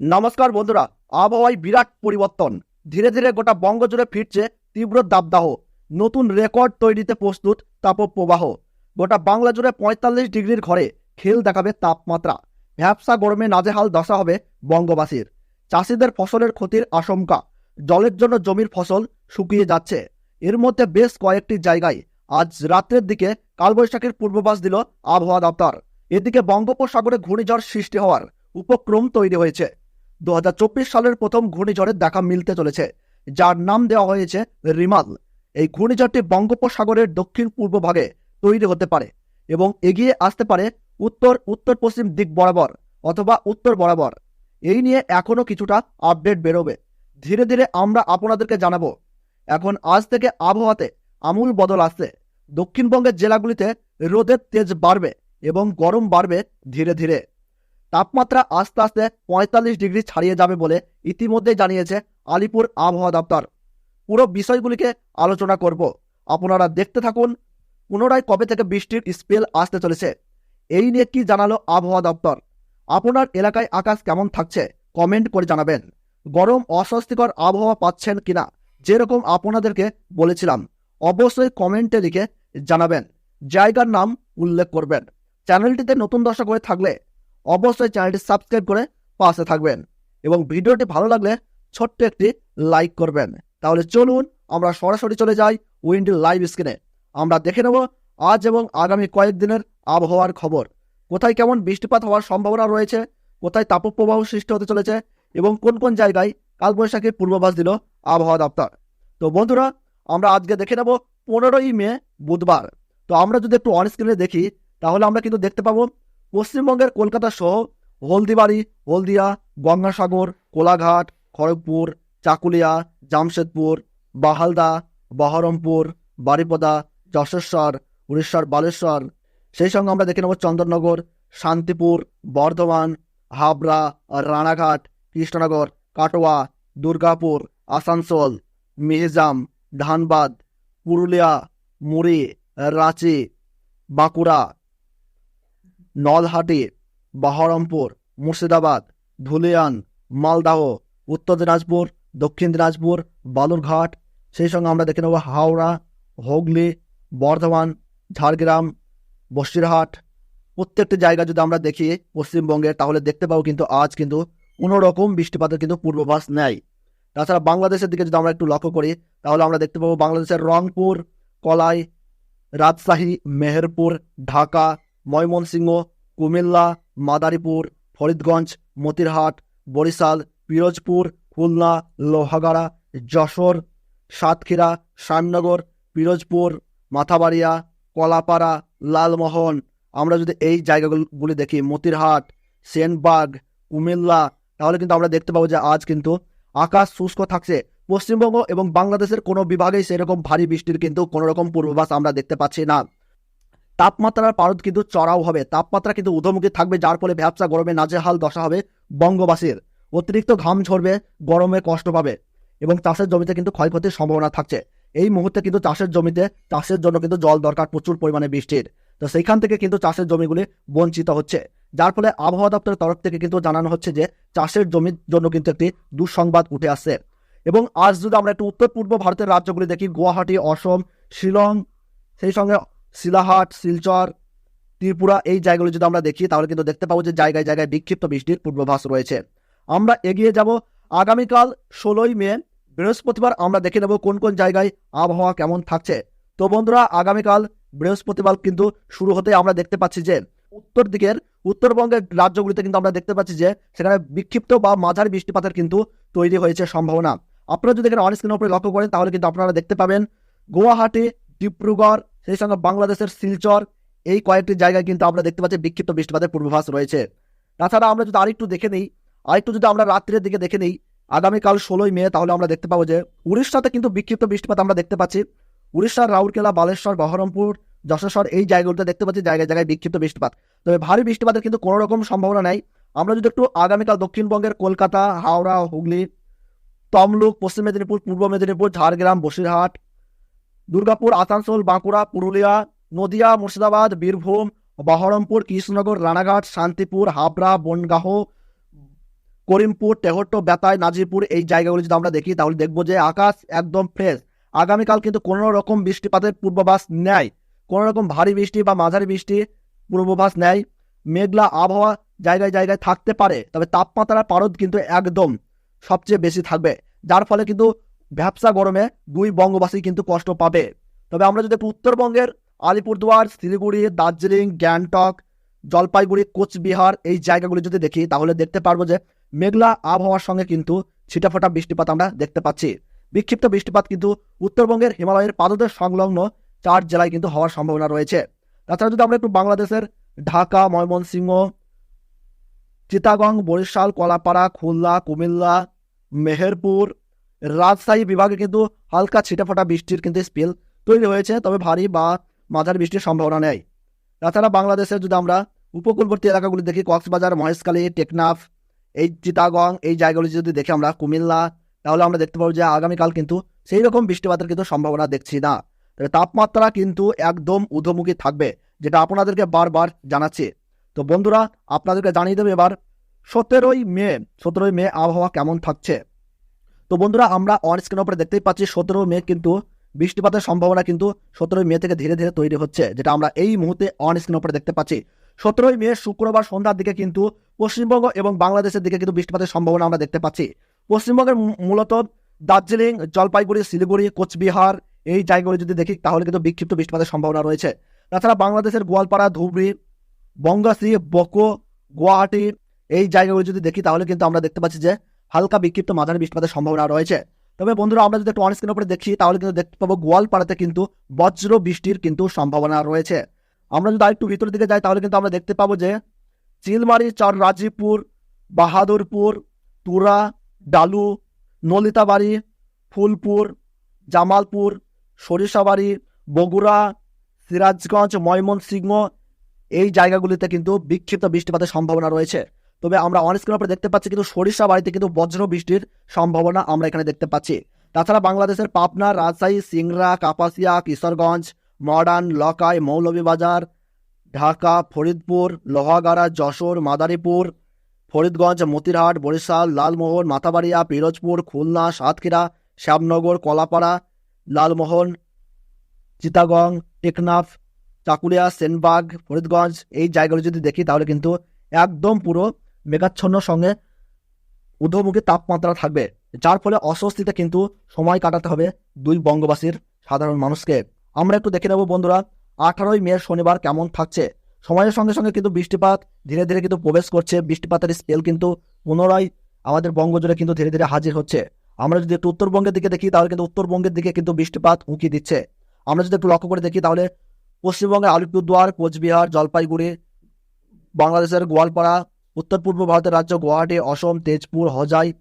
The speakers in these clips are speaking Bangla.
নমস্কার বন্ধুরা, আবহাওয়ায় বিরাট পরিবর্তন। ধীরে ধীরে গোটা বঙ্গ জুড়ে ফিরছে তীব্র দাবদাহ নতুন রেকর্ড তৈরিতে প্রস্তুত তাপপ্রবাহ। গোটা বাংলা জুড়ে পঁয়তাল্লিশ ডিগ্রির ঘরে খেল দেখাবে তাপমাত্রা। ভ্যাবসা গরমে নাজেহাল দশা হবে বঙ্গবাসীর। চাষিদের ফসলের ক্ষতির আশঙ্কা। জলের জন্য জমির ফসল শুকিয়ে যাচ্ছে। এর মধ্যে বেশ কয়েকটি জায়গায় আজ রাত্রের দিকে কালবৈশাখীর পূর্বাভাস দিল আবহাওয়া দপ্তর। এদিকে বঙ্গোপসাগরে ঘূর্ণিঝড় সৃষ্টি হওয়ার উপক্রম তৈরি হয়েছে। দু হাজার চব্বিশ সালের প্রথম ঘূর্ণিঝড়ের দেখা মিলতে চলেছে, যার নাম দেওয়া হয়েছে রিমাল। এই ঘূর্ণিঝড়টি বঙ্গোপসাগরের দক্ষিণ পূর্ব ভাগে তৈরি হতে পারে এবং এগিয়ে আসতে পারে উত্তর উত্তর পশ্চিম দিক বরাবর অথবা উত্তর বরাবর। এই নিয়ে এখনও কিছুটা আপডেট বেরোবে। ধীরে ধীরে আমরা আপনাদেরকে জানাব, এখন আজ থেকে আবহাওয়াতে আমূল বদল আসছে। দক্ষিণবঙ্গের জেলাগুলিতে রোদের তেজ বাড়বে এবং গরম বাড়বে ধীরে ধীরে। তাপমাত্রা আস্তে আস্তে পঁয়তাল্লিশ ডিগ্রি ছাড়িয়ে যাবে বলে ইতিমধ্যেই জানিয়েছে আলিপুর আবহাওয়া দপ্তর। পুরো বিষয়গুলিকে আলোচনা করব। আপনারা দেখতে থাকুন, পুনরায় কবে থেকে বৃষ্টির স্পেল আসতে চলেছে, এই নিয়ে কি জানালো আবহাওয়া দপ্তর। আপনার এলাকায় আকাশ কেমন থাকছে, কমেন্ট করে জানাবেন। গরম, অস্বস্তিকর আবহাওয়া পাচ্ছেন কিনা, যেরকম আপনাদেরকে বলেছিলাম, অবশ্যই কমেন্টে লিখে জানাবেন। জায়গার নাম উল্লেখ করবেন। চ্যানেলটিতে নতুন দর্শক হয়ে থাকলে অবশ্যই চ্যানেলটি সাবস্ক্রাইব করে পাশে থাকবেন এবং ভিডিওটি ভালো লাগলে ছোট্ট একটি লাইক করবেন। তাহলে চলুন আমরা সরাসরি চলে যাই উইন্ডি লাইভ স্ক্রিনে। আমরা দেখে নেব আজ এবং আগামী কয়েকদিনের আবহাওয়ার খবর। কোথায় কেমন বৃষ্টিপাত হওয়ার সম্ভাবনা রয়েছে? কোথায় তাপপ্রবাহ সৃষ্টি হতে চলেছে? এবং কোন কোন জায়গায় কালবৈশাখীর পূর্বাভাস দিল আবহাওয়া দপ্তর? তো বন্ধুরা, আমরা আজকে দেখে নেব পনেরোই মে বুধবার। তো আমরা যদি একটু অন স্ক্রিনে দেখি, তাহলে আমরা কিন্তু দেখতে পাবো পশ্চিমবঙ্গের কলকাতা সহ হলদিবাড়ি, হলদিয়া, গঙ্গাসাগর, কোলাঘাট, খড়গপুর, চাকুলিয়া, জামশেদপুর, বাহালদা, বহরমপুর, বারিপদা, যশস্বর, উড়িষ্যার বালেশ্বর। সেই সঙ্গে আমরা দেখে নেব চন্দননগর, শান্তিপুর, বর্ধমান, হাবড়া, রানাঘাট, কৃষ্ণনগর, কাটোয়া, দুর্গাপুর, আসানসোল, মিহিজাম, ধানবাদ, পুরুলিয়া, মুড়ি, রাঁচি, বাঁকুড়া। নলহাটি, বহরমপুর, মুর্শিদাবাদ, ধুলিয়ান, মালদাহ, উত্তর দিনাজপুর, দক্ষিণ দিনাজপুর, বালুরঘাট। সেই সঙ্গে আমরা দেখে নেব হাওড়া, হুগলি, বর্ধমান, ঝাড়গ্রাম, বসিরহাট। প্রত্যেকটি জায়গা যদি আমরা দেখি পশ্চিমবঙ্গের তাহলে দেখতে পাবো কিন্তু আজ কিন্তু কোনো রকম বৃষ্টিপাতের কিন্তু পূর্বাভাস নেই। তাছাড়া বাংলাদেশের দিকে যদি আমরা একটু লক্ষ্য করি, তাহলে আমরা দেখতে পাবো বাংলাদেশের রংপুর, কলাই, রাজশাহী, মেহেরপুর, ঢাকা ময়মনসিংহ, কুমিল্লা, মাদারীপুর, ফরিদগঞ্জ, মতিরহাট, বরিশাল, পিরোজপুর, খুলনা, লোহাগাড়া, যশোর, সাতক্ষীরা, শ্যামনগর, পিরোজপুর, মাথাবাড়িয়া, কলাপাড়া, লালমোহন। আমরা যদি এই জায়গাগুলি দেখি, মতিরহাট, সেনবাগ, কুমিল্লা, তাহলে কিন্তু আমরা দেখতে পাবো যে আজ কিন্তু আকাশ শুষ্ক থাকছে। পশ্চিমবঙ্গ এবং বাংলাদেশের কোনো বিভাগেই সেরকম ভারী বৃষ্টির কিন্তু কোনো রকম পূর্বাভাস আমরা দেখতে পাচ্ছি না। তাপমাত্রার পারদ কিন্তু চড়াও হবে। তাপমাত্রা কিন্তু ঊর্ধ্বমুখী থাকবে, যার ফলে ভ্যাবসা গরমে নাজেহাল দশা হবে বঙ্গবাসীর। অতিরিক্ত ঘাম ঝরবে, গরমে কষ্ট পাবে এবং চাষের জমিতে কিন্তু ক্ষয়ক্ষতির সম্ভাবনা থাকছে। এই মুহূর্তে কিন্তু চাষের জমিতে, চাষের জন্য কিন্তু জল দরকার প্রচুর পরিমাণে বৃষ্টির। তো সেইখান থেকে কিন্তু চাষের জমিগুলি বঞ্চিত হচ্ছে। যার ফলে আবহাওয়া দপ্তরের তরফ থেকে কিন্তু জানানো হচ্ছে যে, চাষের জমির জন্য কিন্তু একটি দুঃসংবাদ উঠে আসছে। এবং আজ যদি আমরা একটু উত্তর পূর্ব ভারতের রাজ্যগুলি দেখি, গুয়াহাটি, অসম, শিলং, সেই সঙ্গে শিলাহাট, শিলচর, ত্রিপুরা এই জায়গাগুলো যদি আমরা দেখি, তাহলে কিন্তু দেখতে পাবো যে জায়গায় জায়গায় বিক্ষিপ্ত বৃষ্টির পূর্বাভাস রয়েছে। আমরা এগিয়ে যাব আগামীকাল ষোলোই মে, বৃহস্পতিবার আমরা দেখে নেব কোন কোন জায়গায় আবহাওয়া কেমন থাকছে। তো বন্ধুরা, আগামীকাল বৃহস্পতিবার কিন্তু শুরু হতে আমরা দেখতে পাচ্ছি যে উত্তর দিকের উত্তরবঙ্গের রাজ্যগুলিতে কিন্তু আমরা দেখতে পাচ্ছি যে সেখানে বিক্ষিপ্ত বা মাঝারি বৃষ্টিপাতের কিন্তু তৈরি হয়েছে সম্ভাবনা। আপনারা যদি এখানে অনস্ক্রিনের উপরে লক্ষ্য করেন, তাহলে কিন্তু আপনারা দেখতে পাবেন গুয়াহাটি, ডিব্রুগড় সেই সঙ্গে বাংলাদেশের শিলচর, এই কয়েকটি জায়গায় কিন্তু আমরা দেখতে পাচ্ছি বিক্ষিপ্ত বৃষ্টিপাতের পূর্বাভাস রয়েছে। তাছাড়া আমরা যদি আরেকটু দেখে নিই, আরেকটু যদি আমরা রাত্রের দিকে দেখে নিই, আগামীকাল ষোলোই মে, তাহলে আমরা দেখতে পাবো যে উড়িষ্যাতে কিন্তু বিক্ষিপ্ত বৃষ্টিপাত আমরা দেখতে পাচ্ছি। উড়িষ্যার রাউরকেলা, বালেশ্বর, বহরমপুর যশোর এই জায়গাগুলোতে দেখতে পাচ্ছি জায়গায় জায়গায় বিক্ষিপ্ত বৃষ্টিপাত। তবে ভারী বৃষ্টিপাতের কিন্তু কোনো রকম সম্ভাবনা নেই। আমরা যদি একটু আগামীকাল দক্ষিণবঙ্গের কলকাতা, হাওড়া, হুগলি, তমলুক, পশ্চিম মেদিনীপুর, পূর্ব মেদিনীপুর, ঝাড়গ্রাম, বসিরহাট দুর্গাপুর, আসানসোল, বাঁকুড়া, পুরুলিয়া, নদিয়া, মুর্শিদাবাদ, বীরভূম, বহরমপুর, কৃষ্ণনগর, রানাঘাট, শান্তিপুর, হাবড়া বনগাহ করিমপুর, তেহট্ট বেতায় নাজিরপুর এই জায়গাগুলি যদি আমরা দেখি, তাহলে দেখব যে আকাশ একদম ফ্রেশ আগামীকাল কিন্তু কোনো রকম বৃষ্টিপাতের পূর্বাভাস নেয় কোনো রকম ভারী বৃষ্টি বা মাঝারি বৃষ্টি পূর্বাভাস নেয় মেঘলা আবহাওয়া জায়গায় জায়গায় থাকতে পারে, তবে তাপমাত্রার পারদ কিন্তু একদম সবচেয়ে বেশি থাকবে। যার ফলে কিন্তু ভ্যাবসা গরমে দুই বঙ্গবাসী কিন্তু কষ্ট পাবে। তবে আমরা যদি উত্তরবঙ্গের আলিপুরদুয়ার, শিলিগুড়ি, দার্জিলিং, গ্যাংটক, জলপাইগুড়ি, কোচবিহার এই জায়গাগুলি যদি দেখি, তাহলে দেখতে পারব যে মেঘলা আবহাওয়ার সঙ্গে কিন্তু ছিটাফোটা বৃষ্টিপাত আমরা দেখতে পাচ্ছি। বিক্ষিপ্ত বৃষ্টিপাত কিন্তু উত্তরবঙ্গের হিমালয়ের পাদদেশ সংলগ্ন চার জেলায় কিন্তু হওয়ার সম্ভাবনা রয়েছে। তাছাড়া যদি আমরা একটু বাংলাদেশের ঢাকা, ময়মনসিংহ চিতাগং বরিশাল, কলাপাড়া, খুলনা, কুমিল্লা, মেহেরপুর রাজশাহী বিভাগে কিন্তু হালকা ছিটাফোটা বৃষ্টির কিন্তু স্পেল তৈরি হয়েছে, তবে ভারী বা মাঝারি বৃষ্টির সম্ভাবনা নেই। তাছাড়া বাংলাদেশের যদি আমরা উপকূলবর্তী এলাকাগুলি দেখি, কক্সবাজার, মহেশখালী, টেকনাফ, এই চিতাগং এই জায়গাগুলি যদি দেখি আমরা, কুমিল্লা, তাহলে আমরা দেখতে পাবো যে আগামীকাল কিন্তু সেই রকম বৃষ্টিপাতের কিন্তু সম্ভাবনা দেখছি না। তবে তাপমাত্রা কিন্তু একদম ঊর্ধ্বমুখী থাকবে, যেটা আপনাদেরকে বারবার জানাচ্ছি। তো বন্ধুরা, আপনাদেরকে জানিয়ে দেবে এবার, সতেরোই মে সতেরোই মে আবহাওয়া কেমন থাকছে? তো বন্ধুরা, আমরা অন স্ক্রিন উপরে দেখতেই পাচ্ছি সতেরো মে কিন্তু বৃষ্টিপাতের সম্ভাবনা কিন্তু সতেরোই মে থেকে ধীরে ধীরে তৈরি হচ্ছে, যেটা আমরা এই মুহূর্তে অন স্ক্রিন উপরে দেখতে পাচ্ছি। সতেরোই মে শুক্রবার সন্ধ্যার দিকে কিন্তু পশ্চিমবঙ্গ এবং বাংলাদেশের দিকে কিন্তু বৃষ্টিপাতের সম্ভাবনা আমরা দেখতে পাচ্ছি। পশ্চিমবঙ্গের মূলত দার্জিলিং, জলপাইগুড়ি, শিলিগুড়ি, কোচবিহার এই জায়গাগুলি যদি দেখি, তাহলে কিন্তু বিক্ষিপ্ত বৃষ্টিপাতের সম্ভাবনা রয়েছে। তাছাড়া বাংলাদেশের গোয়ালপাড়া, ধুবড়ি, বঙ্গাশ্রী, বকো, গুয়াহাটি এই জায়গাগুলি যদি দেখি, তাহলে কিন্তু আমরা দেখতে পাচ্ছি যে হালকা বিক্ষিপ্ত মাঝারি বৃষ্টিপাতের সম্ভাবনা রয়েছে। তবে বন্ধুরা, আমরা যদি একটু অন স্ক্রিন উপরে দেখি, তাহলে কিন্তু দেখতে পাবো গোয়ালপাড়াতে কিন্তু বজ্র বৃষ্টির কিন্তু সম্ভাবনা রয়েছে। আমরা যদি আরেকটু ভিতরের দিকে যাই, তাহলে কিন্তু আমরা দেখতে পাবো যে চিলমারি চর রাজীবপুর বাহাদুরপুর, তুরা, ডালু, নলিতাবাড়ি, ফুলপুর, জামালপুর, সরিষাবাড়ি, বগুড়া, সিরাজগঞ্জ, ময়মনসিংহ, এই জায়গাগুলিতে কিন্তু বিক্ষিপ্ত বৃষ্টিপাতের সম্ভাবনা রয়েছে। তবে আমরা অন স্ক্রিন উপরে দেখতে পাচ্ছি কিন্তু সরিষা বাড়িতে কিন্তু বজ্র বৃষ্টির সম্ভাবনা আমরা এখানে দেখতে পাচ্ছি। তাছাড়া বাংলাদেশের পাবনা, রাজশাহী, সিংড়া, কাপাসিয়া, কিশোরগঞ্জ, মডার্ন, লকাই, মৌলভীবাজার, ঢাকা, ফরিদপুর, লোহাগাড়া, যশোর, মাদারীপুর, ফরিদগঞ্জ, মতিরহাট, বরিশাল, লালমোহন, মাথাবাড়িয়া, পিরোজপুর, খুলনা, সাতক্ষীরা, শ্যামনগর, কলাপাড়া, লালমোহন, চিতাগং, টেকনাফ, চাকুলিয়া, সেনবাগ, ফরিদগঞ্জ এই জায়গাগুলো যদি দেখি তাহলে কিন্তু একদম পুরো মেঘাচ্ছন্ন সঙ্গে ঊর্ধ্বমুখী তাপমাত্রা থাকবে, যার ফলে অস্বস্তিতে কিন্তু সময় কাটাতে হবে দুই বঙ্গবাসীর সাধারণ মানুষকে। আমরা একটু দেখে নেব বন্ধুরা, আঠারোই মে শনিবার কেমন থাকছে? সময়ের সঙ্গে সঙ্গে কিন্তু বৃষ্টিপাত ধীরে ধীরে কিন্তু প্রবেশ করছে। বৃষ্টিপাতের স্পেল কিন্তু পুনরায় আমাদের বঙ্গজুড়ে কিন্তু ধীরে ধীরে হাজির হচ্ছে। আমরা যদি একটু উত্তরবঙ্গের দিকে দেখি, তাহলে কিন্তু উত্তরবঙ্গের দিকে কিন্তু বৃষ্টিপাত উঁকি দিচ্ছে। আমরা যদি একটু লক্ষ্য করে দেখি, তাহলে পশ্চিমবঙ্গের আলিপুরদুয়ার, কোচবিহার, জলপাইগুড়ি, বাংলাদেশের গোয়ালপাড়া উত্তর পূর্ব ভারতের রাজ্য গুয়াহাটি, অসম, তেজপুর, হজাই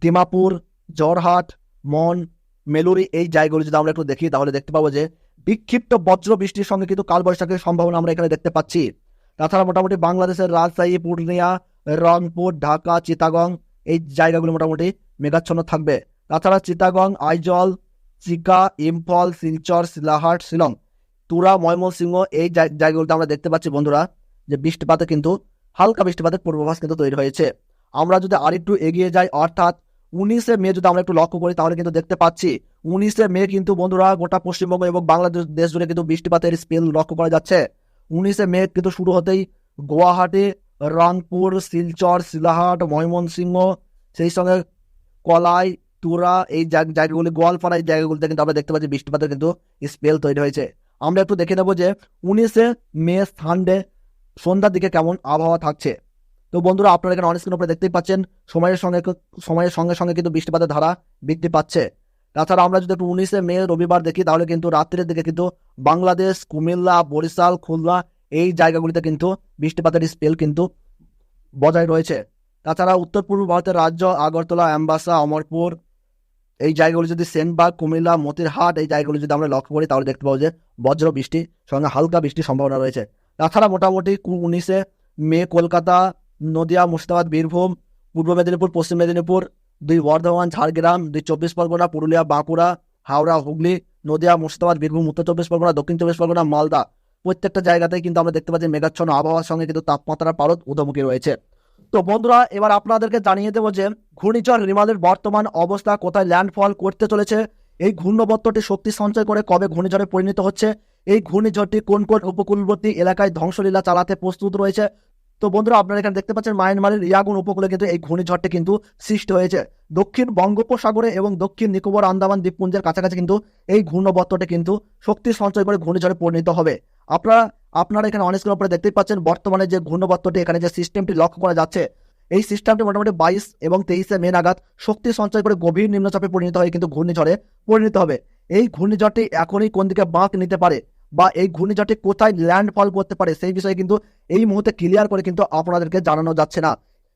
দিমাপুর জরহাট, মন, মেলুরি এই জায়গাগুলো যদি আমরা একটু দেখি, তাহলে দেখতে পাবো যে বিক্ষিপ্ত বজ্র বৃষ্টির সঙ্গে কিন্তু কালবৈশাখীর সম্ভাবনা আমরা এখানে দেখতে পাচ্ছি। তাছাড়া মোটামুটি বাংলাদেশের রাজশাহী পূর্ণিয়া রংপুর, ঢাকা চিতাগং এই জায়গাগুলো মোটামুটি মেঘাচ্ছন্ন থাকবে। তাছাড়া চিতাগং আইজল চিকা ইম্ফল, শিলচর শিলাহাট শিলং, তুরা, ময়মনসিংহ এই জায়- জায়গাগুলোতে আমরা দেখতে পাচ্ছি বন্ধুরা যে বৃষ্টিপাতে কিন্তু হালকা বৃষ্টিপাতের পূর্বাভাস কিন্তু তৈরি হয়েছে। আমরা যদি আরেকটু এগিয়ে যাই, অর্থাৎ উনিশে মে যদি আমরা একটু লক্ষ্য করি, তাহলে কিন্তু দেখতে পাচ্ছি উনিশে মে কিন্তু বন্ধুরা গোটা পশ্চিমবঙ্গ এবং বাংলাদেশ দেশ জুড়ে কিন্তু বৃষ্টিপাতের স্পেল লক্ষ্য করা যাচ্ছে। উনিশে মে কিন্তু শুরু হতেই গুয়াহাটি, রংপুর, শিলচর, শিলাহাট, ময়মনসিংহ, সেই সঙ্গে কলাই, তুরা, এই জায়- জায়গাগুলি, গোয়ালপাড়া এই জায়গাগুলিতে কিন্তু আমরা দেখতে পাচ্ছি বৃষ্টিপাতের কিন্তু স্পেল তৈরি হয়েছে। আমরা একটু দেখে নেব যে উনিশে মে সানডে সন্ধ্যার দিকে কেমন আবহাওয়া থাকছে? তো বন্ধুরা, আপনারা এখানে অনেক স্ক্রিন উপরে দেখতেই পাচ্ছেন, সময়ের সঙ্গে সময়ের সঙ্গে সঙ্গে কিন্তু বৃষ্টিপাতের ধারা বৃদ্ধি পাচ্ছে। তাছাড়া আমরা যদি একটু উনিশে মে রবিবার দেখি, তাহলে কিন্তু রাত্রের দিকে কিন্তু বাংলাদেশ, কুমিল্লা, বরিশাল, খুলনা এই জায়গাগুলিতে কিন্তু বৃষ্টিপাতের স্পেল কিন্তু বজায় রয়েছে। তাছাড়া উত্তর পূর্ব ভারতের রাজ্য, আগরতলা, অ্যাম্বাসা, অমরপুর, এই জায়গাগুলি যদি সেনবাগ, কুমিল্লা, মতিরহাট এই জায়গাগুলি যদি আমরা লক্ষ্য করি, তাহলে দেখতে পাবো যে বজ্র বৃষ্টি সঙ্গে হালকা বৃষ্টির সম্ভাবনা রয়েছে। তাছাড়া মোটামুটি উনিশে মে কলকাতা, নদিয়া, মুর্শিদাবাদ, বীরভূম, পূর্ব মেদিনীপুর, পশ্চিম মেদিনীপুর, দুই বর্ধমান, ঝাড়গ্রাম, দুই চব্বিশ পরগনা, পুরুলিয়া, বাঁকুড়া, হাওড়া, হুগলি, নদিয়া, মুর্শিদাবাদ, বীরভূম, উত্তর চব্বিশ পরগনা, দক্ষিণ চব্বিশ পরগনা, মালদা প্রত্যেকটা জায়গাতেই কিন্তু আমরা দেখতে পাচ্ছি মেঘাচ্ছন্ন আবহাওয়ার সঙ্গে কিন্তু তাপমাত্রার পারদ ঊর্ধ্বমুখী রয়েছে। তো বন্ধুরা, এবার আপনাদেরকে জানিয়ে দেবো যে ঘূর্ণিঝড় রিমালের বর্তমান অবস্থা কোথায় ল্যান্ডফল করতে চলেছে, এই ঘূর্ণবত্তটি শক্তি সঞ্চয় করে কবে ঘূর্ণিঝড়ে পরিণত হচ্ছে এই ঘূর্ণিঝড়টি কোন কোন উপকূলবর্তী এলাকায় ধ্বংসলীলা চালাতে প্রস্তুত রয়েছে? তো বন্ধুরা, আপনারা এখানে দেখতে পাচ্ছেন মায়ানমারের ইয়াগুন উপকূলে কিন্তু এই ঘূর্ণিঝড়টি কিন্তু সৃষ্টি হয়েছে। দক্ষিণ বঙ্গোপসাগরে এবং দক্ষিণ নিকোবর আন্দামান দ্বীপপুঞ্জের কাছাকাছি কিন্তু এই ঘূর্ণবর্তটি কিন্তু শক্তি সঞ্চয় করে ঘূর্ণিঝড়ে পরিণত হবে। আপনারা আপনারা এখানে অনেক স্ক্রিন উপরে দেখতেই পাচ্ছেন বর্তমানে যে ঘূর্ণবর্তটি, এখানে যে সিস্টেমটি লক্ষ্য করা যাচ্ছে, এই সিস্টেমটি মোটামুটি বাইশ এবং তেইশে মে নাগাদ শক্তি সঞ্চয় করে গভীর নিম্নচাপে পরিণত হয়ে কিন্তু ঘূর্ণিঝড়ে পরিণত হবে। এই ঘূর্ণিঝড়টি এখনই কোন দিকে বাঁক নিতে পারে? বা এই ঘূর্ণিঝড়টি কোথায় ল্যান্ডফল করতে পারে সেই বিষয়ে কিন্তু এই মুহূর্তে ক্লিয়ার করে কিন্তু আপনাদেরকে জানানো যাচ্ছে না।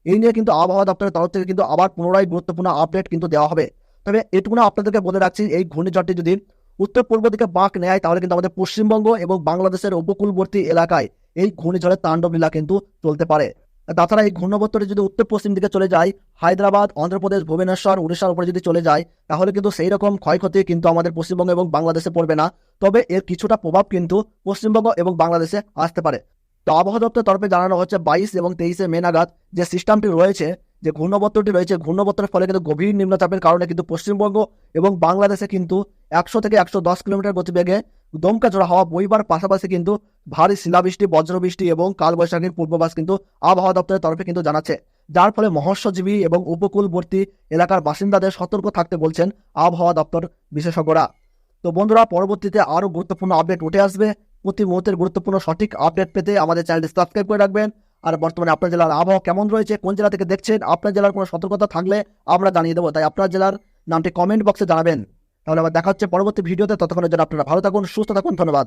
এই নিয়ে কিন্তু আবহাওয়া দপ্তরের তরফ থেকে কিন্তু আবার পুনরায় গুরুত্বপূর্ণ আপডেট কিন্তু দেওয়া হবে। তবে এটুকুনা আপনাদেরকে বলে রাখছি, এই ঘূর্ণিঝড়টি যদি উত্তর পূর্ব দিকে বাঁক নেয়, তাহলে কিন্তু আমাদের পশ্চিমবঙ্গ এবং বাংলাদেশের উপকূলবর্তী এলাকায় এই ঘূর্ণিঝড়ের তাণ্ডব লীলা কিন্তু চলতে পারে। তাছাড়া এই ঘূর্ণবত্তরে যদি উত্তর পশ্চিম দিকে চলে যায়, হায়দ্রাবাদ, অন্ধ্রপ্রদেশ, ভুবনেশ্বর, উড়িষ্যার উপরে যদি চলে যায়, তাহলে কিন্তু সেই রকম ক্ষয়ক্ষতি কিন্তু আমাদের পশ্চিমবঙ্গ এবং বাংলাদেশে পড়বে না। তবে এর কিছুটা প্রভাব কিন্তু পশ্চিমবঙ্গ এবং বাংলাদেশে আসতে পারে। তো আবহাওয়া দপ্তর তরফে জানানো হচ্ছে বাইশ এবং তেইশে মে নাগাদ যে সিস্টেমটি রয়েছে যে ঘূর্ণবর্তটি রয়েছে ঘূর্ণবর্তের ফলে কিন্তু গভীর নিম্নচাপের কারণে কিন্তু পশ্চিমবঙ্গ এবং বাংলাদেশে কিন্তু একশো থেকে একশো দশ কিলোমিটার গতিবেগে দমকা জোড়া হওয়া বইবার পাশাপাশি কিন্তু ভারী শিলাবৃষ্টি, বজ্রবৃষ্টি এবং কালবৈশাখীর পূর্বাভাস কিন্তু আবহাওয়া দপ্তরের তরফে কিন্তু জানাচ্ছে। যার ফলে মহস্যজীবী এবং উপকূলবর্তী এলাকার বাসিন্দাদের সতর্ক থাকতে বলছেন আবহাওয়া দপ্তর বিশেষজ্ঞরা। তো বন্ধুরা, পরবর্তীতে আরও গুরুত্বপূর্ণ আপডেট উঠে আসবে। প্রতি মুহূর্তের গুরুত্বপূর্ণ সঠিক আপডেট পেতে আমাদের চ্যানেলটি সাবস্ক্রাইব করে রাখবেন। আর বর্তমানে আপনার জেলার আবহাওয়া কেমন রয়েছে, কোন জেলা থেকে দেখছেন, আপনার জেলার কোনো সতর্কতা থাকলে আমরা জানিয়ে দেবো। তাই আপনার জেলার নামটি কমেন্ট বক্সে জানাবেন। তাহলে আবার দেখা হচ্ছে পরবর্তী ভিডিওতে। ততক্ষণের জন্য আপনারা ভালো থাকুন, সুস্থ থাকুন, ধন্যবাদ।